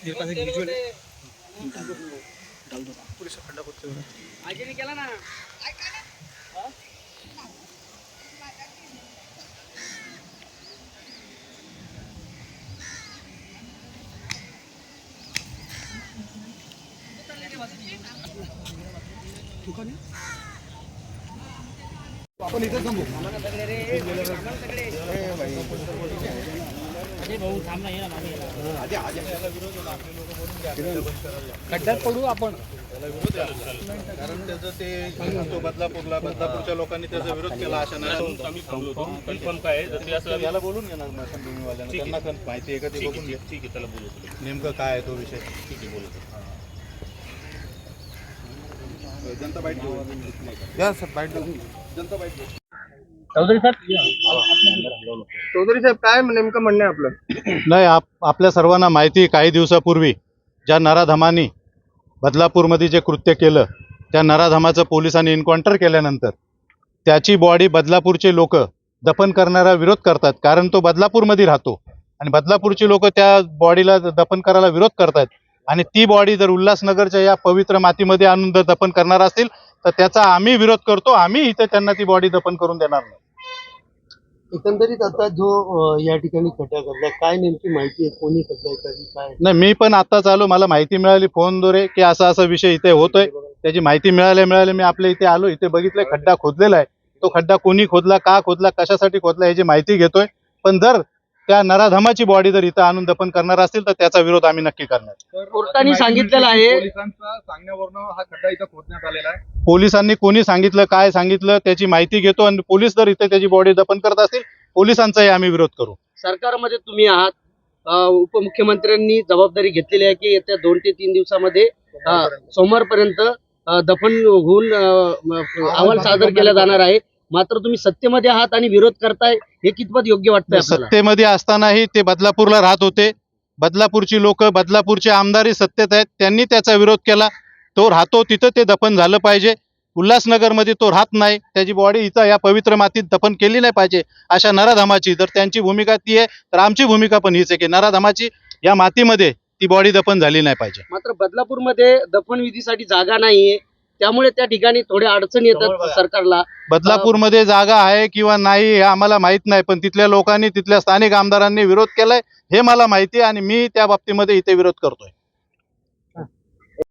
मेरे पास एक विजुअल है पूरे से खड्डा खोदते हुए आपण इथे थांबू खड्ड्यात पडू आपण. कारण त्याचं ते तो बदलापूरला बदलापूरच्या लोकांनी त्याचा विरोध केला अशा याला बोलून घेणार. त्यांना माहिती आहे का ते बघून आहे घे. ठीक आहे त्याला बोलवतो नेमकं काय आहे तो विषय? ठीक आहे बोलवतो जनता बाईट जनता बाईट घेऊ. चौधरी साहेब? चौधरी साहेब काय नेमकं म्हणणं आहे आपलं? नाही आप आपल्या सर्वांना माहिती काही दिवसापूर्वी ज्या नराधमानी बदलापूरमध्ये जे कृत्य केलं त्या नराधमाचं पोलिसांनी एन्काउंटर केल्यानंतर त्याची बॉडी बदलापूरचे लोक दफन करणारा विरोध करतात कारण तो बदलापूरमध्ये राहतो. आणि बदलापूरचे लोक त्या बॉडीला दफन करायला विरोध करतात. आणि ती बॉडी जर उल्हासनगरच्या या पवित्र मातीमध्ये आणून जर दफन करणार असतील तर त्याचा आम्ही विरोध करतो आम्ही इथे त्यांना ती बॉडी दफन करून देणार नाही. एकंदरीत आता जो या ठिकाणी खड्डा घडला काय नेमकी माहिती आहे? कोणी खड्डा कधी काय नाही मी पण आताच आलो. मला माहिती मिळाली फोनद्वारे की असा असा विषय इथे होतोय. त्याची माहिती मिळाल्या मिळाल्या मी आपल्या इथे आलो. इथे बघितलं खड्डा खोदलेला आहे. तो खड्डा कोणी खोदला का खोदला कशासाठी खोदला याची माहिती घेतोय. पण जर त्या नराधमाची बॉडी जर इथं आणून दफन करणार असतील तर त्याचा विरोध आम्ही नक्की करणार. कोर्टाने सांगितलेलं आहे. पोलिसांचा सांगण्यावरनं हा खड्डा इथं खोदण्यात आलेला आहे? पोलिसांनी कोणी सांगितलं काय सांगितलं त्याची माहिती घेतो आणि पोलीस जर इथे त्याची बॉडी दफन करत असतील पोलिसांचाही आम्ही विरोध करू. सरकारमध्ये तुम्ही आहात. अ, उपमुख्यमंत्र्यांनी जबाबदारी घेतलेली आहे की येत्या दोन ते तीन दिवसामध्ये अ, सोमवारपर्यंत अ, दफन होऊन अ, म, अहवाल सादर केला जाणार आहे. मात्र तुम्ही सत्तेमध्ये आहात आणि विरोध करताय. हे कितपत योग्य वाटतंय आपल्याला? सत्तेमध्ये असतानाही ते बदलापूरला राहत होते. बदलापूरची लोक बदलापूरचे आमदारही सत्तेत आहेत. त्यांनी त्याचा विरोध केला. तो राहतो तिथं ते दफन झालं पाहिजे. उल्हासनगरमध्ये तो राहत नाही. त्याची बॉडी इथं या पवित्र मातीत दफन केली नाही पाहिजे. अशा नराधमाची जर त्यांची भूमिका ती आहे तर आमची भूमिका पण हीच आहे की नराधमाची या मातीमध्ये ती बॉडी दफन झाली नाही पाहिजे. मात्र बदलापूरमध्ये दफनविधीसाठी जागा नाहीये. त्यामुळे त्या ठिकाणी थोड्या अडचणी येतात सरकारला. बदलापूरमध्ये जागा आहे किंवा नाही हे आम्हाला माहीत नाही पण तिथल्या लोकांनी तिथल्या स्थानिक आमदारांनी विरोध केलाय हे मला माहिती आहे आणि मी त्या बाबतीमध्ये इथे विरोध करतोय.